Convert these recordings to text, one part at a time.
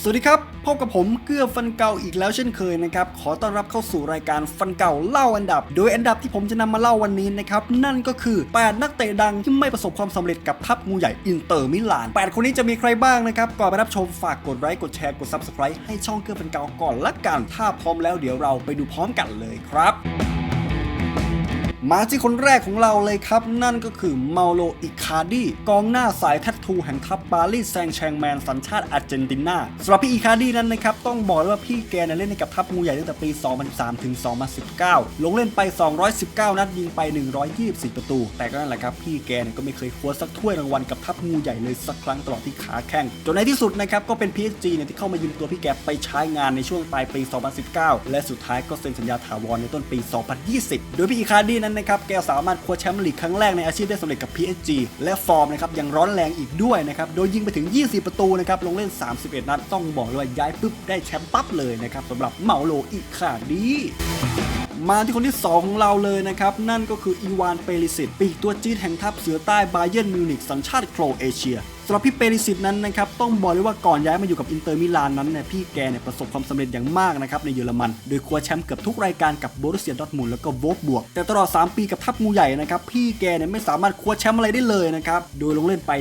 สวัสดีครับ พบกับผมเกื้อฟันเก่าอีกแล้วเช่นเคยนะครับ ขอต้อนรับเข้าสู่รายการฟันเก่าเล่าอันดับ โดยอันดับที่ผมจะนำมาเล่าวันนี้นะครับ นั่นก็คือ 8 นักเตะดังที่ไม่ประสบความสำเร็จกับทัพงูใหญ่อินเตอร์มิลาน 8 คนนี้จะมีใครบ้างนะครับ ก่อนไปรับชมฝากกดไลค์กดแชร์กด Subscribe ให้ช่องเกื้อฟันเก่าก่อนละกัน ถ้าพร้อมแล้วเดี๋ยวเราไปดูพร้อมกันเลยครับ มาที่คนแรกของเราเลยครับ นั่นก็คือเมาโลอิคาดีกองหน้าสายแทตทูแห่งทัพปารีสแซงแชงแมนสัญชาติอาร์เจนตินาสำหรับพี่อิคาดีนั้นนะครับ ต้องบอกเลยว่าพี่แกเนี่ยเล่นให้กับทัพงูใหญ่ตั้งแต่ปี 2003ถึง 2019 ลงเล่นไป 219 นัดยิงไป 124 ประตู แต่ก็นั่นแหละครับ พี่แกเนี่ยก็ไม่เคยคว้าสักถ้วยรางวัลกับทัพงูใหญ่เลยสักครั้งตลอดที่ขาแข้งจนในที่สุดนะครับก็เป็น PSG เนี่ยที่เข้ามายืมตัวพี่แกไปใช้งานในช่วงปลายปี 2019 และสุดท้ายก็เซ็นสัญญาถาวรในต้นปี 2020 โดยพี่อิคาดีนั้นนะครับแกสามารถคว้าแชมป์ลีกครั้งแรกในอาชีพได้สำเร็จกับ PSG และฟอร์มนะครับยังร้อนแรงอีกด้วยนะครับโดยยิงไปถึง 20 ประตูนะครับลงเล่น 31 นัดต้องบอกเลยว่าย้ายปุ๊บได้แชมป์ปั๊บเลยนะครับสำหรับเมาโลอิคาดีมาที่คนที่ 2 ของเราเลยนะครับ นั่นก็คืออีวานเปริสิตปีกตัวจี๊ดแห่งทัพเสือใต้บาเยิร์นมิวนิกสัญชาติโครเอเชีย สำหรับพี่เปริสิตนั้นนะครับต้องบอกเลยว่าก่อนย้ายมาอยู่กับอินเตอร์มิลานนั้นเนี่ยพี่แกเนี่ยประสบความสำเร็จอย่างมากนะครับในเยอรมัน โดยคว้าแชมป์เกือบทุกรายการกับโบรุสเซียดอทมุนด์แล้วก็โวลฟบวก แต่ตลอด 3 ปีกับทัพงูใหญ่นะครับพี่แกเนี่ยไม่สามารถคว้าแชมป์อะไรได้เลยนะครับโดยลงเล่นไป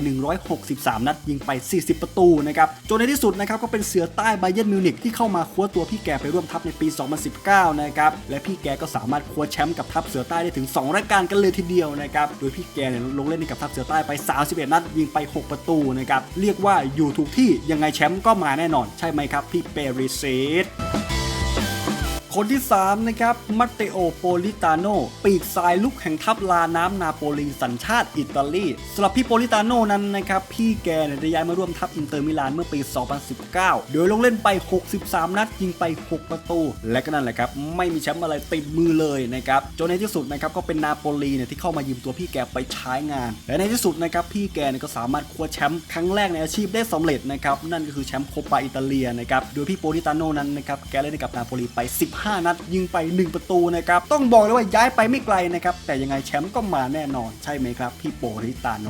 163 นัดยิงไป 40 ประตูนะครับจนในที่สุดนะครับก็เป็นเสือใต้ไบเยนมิวนิกที่เข้ามาคว้าตัวพี่แกไปร่วมทัพในปี 2019 นะครับและพี่แกก็สามารถคว้าแชมป์กับทัพเสือใต้ได้ถึง 2 รายการกันเลยทีเดียวนะครับโดยพี่แกเนี่ยลงเล่นให้กับทัพเสือใต้ไป 31 นัดยิงไป 6 ประตูนะครับ เรียกว่าอยู่ทุกที่ยังไงแชมป์ก็มาแน่นอน ใช่ไหมครับพี่เปริซิต คนที่ 3 นะครับ มัตเตโอ โปลิตาโน ปีกซ้ายลุกแห่งทัพลาน้ำนาโปลีสัญชาติอิตาลีสำหรับพี่โปลิตาโนนั้นนะครับ พี่แกเนี่ยได้ย้ายมาร่วมทัพอินเตอร์มิลานเมื่อปี 2019 โดยลงเล่นไป 63 นัด ยิงไป 6 ประตู และก็นั่นแหละครับ ไม่มีแชมป์อะไรติดมือเลยนะครับ จนในที่สุดนะครับ ก็เป็นนาโปลีเนี่ยที่เข้ามายืมตัวพี่แกไปใช้งาน และในที่สุดนะครับ พี่แกเนี่ยก็สามารถคว้าแชมป์ครั้งแรกในอาชีพได้สำเร็จนะครับ นั่นก็คือแชมป์โคปาอิตาเลียนะครับ โดยพี่โปลิตาโนนั้นนะครับ แกเล่นให้กับนาโปลีไป 15นัด ยิงไป 1 ประตูนะครับ ต้องบอกเลยว่าย้ายไปไม่ไกลนะครับ แต่ยังไงแชมป์ก็มาแน่นอนใช่ไหมครับ พี่โปลิตาโน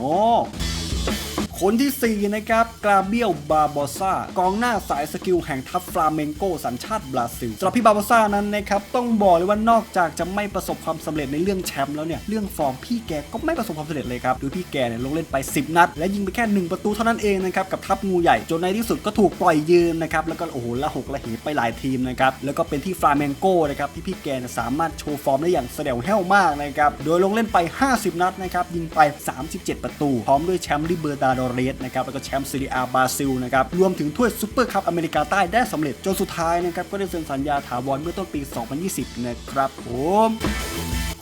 คนที่ 4 นะครับ กราเบียล บาโบซากองหน้าสายสกิลแห่งทัพฟลาเมงโกสัญชาติบราซิลสำหรับพี่บาโบซานั้นนะครับ ต้องบอกเลยว่านอกจากจะไม่ประสบความสำเร็จในเรื่องแชมป์แล้วเนี่ย เรื่องฟอร์มพี่แกก็ไม่ประสบความสำเร็จเลยครับ โดยพี่แกเนี่ยลงเล่นไป 10 นัด และยิงไปแค่ 1 ประตูเท่านั้นเองนะครับ กับทัพงูใหญ่ จนในที่สุดก็ถูกปล่อยยืมนะครับ แล้วก็โอ้โหละหกละเหไปหลายทีมนะครับ แล้วก็เป็นที่ฟลาเมงโกนะครับที่พี่แกสามารถโชว์ฟอร์มได้อย่างแสดงแห้วมากนะครับ โดยลงเล่นไป 50 นัดนะครับ ยิงไป 37 ประตู พร้อมด้วยแชมป์ลิเบอร์ตาดเรสนะครับแล้วก็แชมป์ซีรีอาบราซิลนะครับรวมถึงถ้วยซูเปอร์คัพอเมริกาใต้ได้สำเร็จจนสุดท้ายนะครับก็ได้เซ็นสัญญาถาวรเมื่อต้นปี 2020 นะครับผม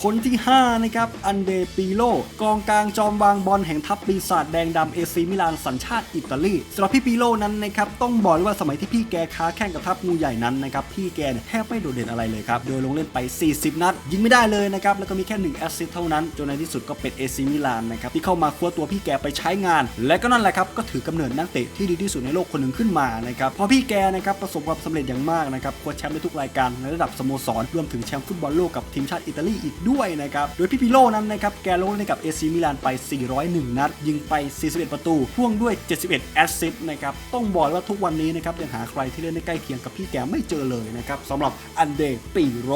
คนที่ 5 นะครับ อันเดปิโล กองกลางจอมวางบอลแห่งทัพปีศาจแดงดำเอซีมิลานสัญชาติอิตาลีสำหรับพี่ปิโลนั้นนะครับ ต้องบอกเลยว่าสมัยที่พี่แกค้าแข่งกับทัพงูใหญ่นั้นนะครับ พี่แกแทบไม่โดดเด่นอะไรเลยครับ โดยลงเล่นไป 40 นัด ยิงไม่ได้เลยนะครับ แล้วก็มีแค่ 1 แอสซิสต์เท่านั้น จนในที่สุดก็เป็นเอซีมิลานนะครับ ที่เข้ามาคว้าตัวพี่แกไปใช้งาน และก็นั่นแหละครับ ก็ถือกำเนิดนักเตะที่ดีที่สุดในโลกคนหนึ่งขึ้นมานะครับเพราะพี่แกนะครับประสบความสำเร็จอย่างมากนะครับคว้าแชมป์ได้ทุกรายการในระดับสโมสรรวมถึงแชมป์ฟุตบอลโลกกับทีมชาติอิตาลีอีกด้วย้วยนะครับ โดยพี่ปิโลนั้นนะครับแกลงเล่นกับเอซีมิลานไป 401 นัด ยิงไป 41 ประตู พ่วงด้วย 71 แอสซิสต์นะครับ ต้องบอกเลยว่าทุกวันนี้นะครับยังหาใครที่เล่นได้ใกล้เคียงกับพี่แกไม่เจอเลยนะครับสำหรับอันเดปิโร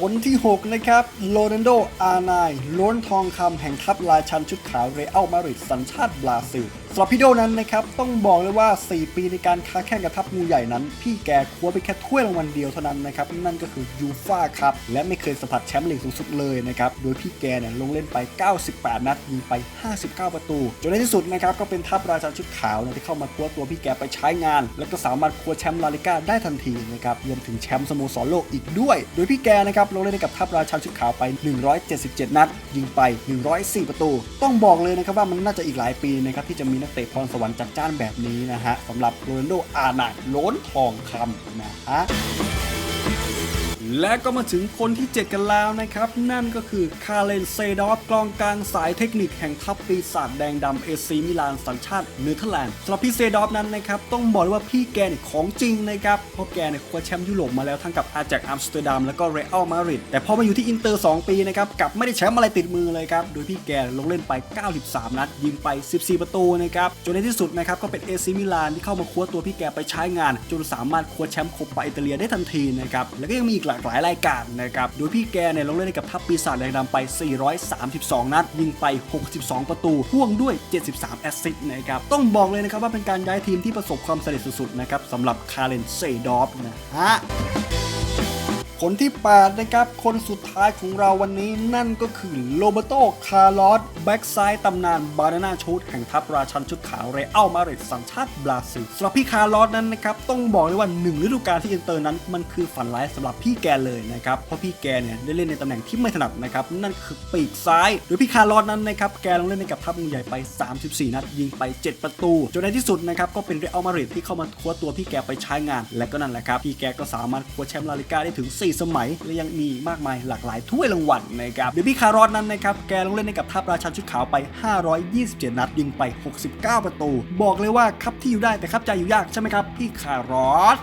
คนที่ 6 นะครับโรนัลโด อาร์ไนล้นทองคำแห่งทัพราชันชุดขาวเรอัลมาดริดสัญชาติบราซิลสำหรับพี่โดนั้นนะครับ ต้องบอกเลยว่า 4 ปีในการค้าแข่งกับทัพงูใหญ่นั้น พี่แกคว้าไปแค่ถ้วยรางวัลเดียวเท่านั้นนะครับ นั่นก็คือยูฟ่าครับ และไม่เคยสัมผัสแชมป์ลีกสูงสุดเลยนะครับ โดยพี่แกเนี่ยลงเล่นไป 98 นัดยิงไป 59 ประตู จนในที่สุดนะครับ ก็เป็นทัพราชันชุดขาวนะที่เข้ามาคว้าตัวพี่แกไปใช้งาน แล้วก็สามารถคว้าแชมป์ลาลิก้าได้ทันทีนะครับรวมถึงแชมป์สโมสรโลกอีกด้วย โดยพี่แกนะครับลงเล่นให้กับทัพราชาชุดขาวไป 177 นัด ยิงไป 104 ประตู ต้องบอกเลยนะครับว่ามันน่าจะอีกหลายปีนะครับที่จะมีนักเตะพรสวรรค์จัดจ้านแบบนี้นะฮะสำหรับโรนัลโดอาหนักล้นทองคำนะฮะ และก็มาถึงคนที่ 7 กันแล้วนะครับ นั่นก็คือคาเลนเซดอฟกองกลางสายเทคนิคแห่งทัพปีศาจแดงดำเอซีมิลานสัญชาติเนเธอร์แลนด์สำหรับพี่เซดอฟนั้นนะครับ ต้องบอกเลยว่าพี่แกเนี่ยของจริงนะครับเพราะแกเนี่ยคว้าแชมป์ยุโรปมาแล้วทั้งกับอาแจกอัมสเตอร์ดัมแล้วก็เรอัลมาดริดแต่พอมาอยู่ที่อินเตอร์ 2 ปีนะครับกลับไม่ได้แชมป์อะไรติดมือเลยครับโดยพี่แกลงเล่นไป 93 นัด ยิงไป 14 ประตูนะครับจนในที่สุดนะครับก็เป็นเอซีมิลานที่เข้ามาคว้าตัวพี่แกไปใช้งาน จนสามารถคว้าแชมป์โคปาอิตาเลียได้ทันทีนะครับแล้วก็ยังมีอีกหลากหลายรายการนะครับ โดยพี่แกเนี่ยลงเล่นให้กับทัพปีศาจแดงดำไป 432 นัด ยิงไป 62 ประตูพ่วงด้วย 73 แอสซิสต์นะครับ ต้องบอกเลยนะครับว่าเป็นการย้ายทีมที่ประสบความสำเร็จสุดๆนะครับสำหรับคาร์เรนเซดอฟนะฮะ คนที่ 8 นะครับ คนสุดท้ายของเราวันนี้นั่นก็คือโรเบโต คาร์ลอส แบ็กซ้ายตำนาน บานาน่าชูดแห่งทัพราชันชุดขาวเรอัลมาดริดสัญชาติบราซิลสำหรับพี่คาร์ลอสนั้นนะครับ ต้องบอกเลยว่า1ฤดูกาลที่อินเตอร์นั้นมันคือฝันร้ายสำหรับพี่แกเลยนะครับ เพราะพี่แกเนี่ยได้เล่นในตำแหน่งที่ไม่ถนัดนะครับ นั่นคือปีกซ้าย โดยพี่คาร์ลอสนั้นนะครับแกลงเล่นในกับทัพมือใหญ่ไป 34 นัดยิงไป 7 ประตูจนในที่สุดนะครับก็เป็นเรอัลมาดริดที่เข้ามาคว้าตัวพี่แกไปใช้งาน และก็นั่นแหละครับพี่แกก็สามารถคว้าแชมป์ลาลิกาได้ถึง4 สมัย และยังมีมากมายหลากหลายถ้วยรางวัลนะครับเดยวพี่คารอนนั้นนะครับแกลงเล่นในกับทัพราชันชุดขาวไป 527 นัดยิงไป 69 ประตู บอกเลยว่าครับที่อยู่ได้แต่ครับใจอยู่ยากใช่ไหมครับพี่คารอน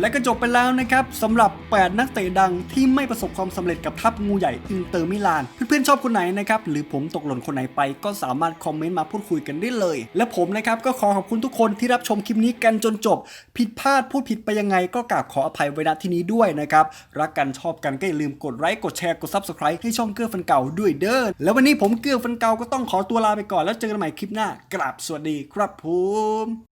และก็จบไปแล้วนะครับสำหรับ 8 นักเตะดังที่ไม่ประสบความสำเร็จกับทัพงูใหญ่อินเตอร์มิลาน เพื่อนๆชอบคนไหนนะครับหรือผมตกหล่นคนไหนไปก็สามารถคอมเมนต์มาพูดคุยกันได้เลย และผมนะครับก็ขอขอบคุณทุกคนที่รับชมคลิปนี้กันจนจบ ผิดพลาดพูดผิดไปยังไงก็กราบขออภัยไว้ณที่นี้ด้วยนะครับรักกันชอบกันก็อย่าลืมกดไลค์กดแชร์กด subscribe ให้ช่องเกื้อฟันเก่าด้วยเด้อแล้ววันนี้ผมเกื้อฟันเก่าก็ต้องขอตัวลาไปก่อนแล้วเจอกันใหม่คลิปหน้ากราบสวัสดีครับผม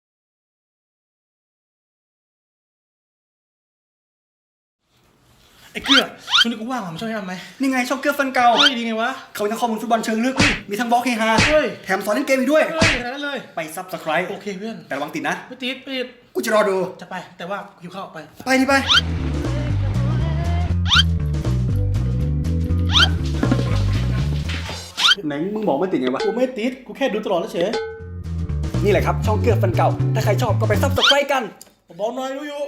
อ้เกลือช่วงนี้กูว่างอะมาช่วยทำไหมนี่ไงช่องเกื้อฟันเก่าเฮ้ยดีไงวะ เขามีทั้งข้อมูลฟุตบอลเชิงลึก มีทั้งบล็อกเฮฮาเฮ้ยแถมสอนเล่นเกมอีกด้วย เฮ้ยอะไรนั่นเลย ไปซับสไครโอเคเพื่อนแต่ระวังติดนะ ไม่ติดไม่ติดกูจะรอดู จะไป แต่ว่าหิวข้าวไป ไปดิไป ไหนมึงบอกไม่ติดไงวะ กูไม่ติด กูแค่ดูตลอดแล้วเฉยนี่แหละครับช่องเกือบฟันเก่า ถ้าใครชอบก็ไปซับสไครกัน บอกหน่อยรู้อยู่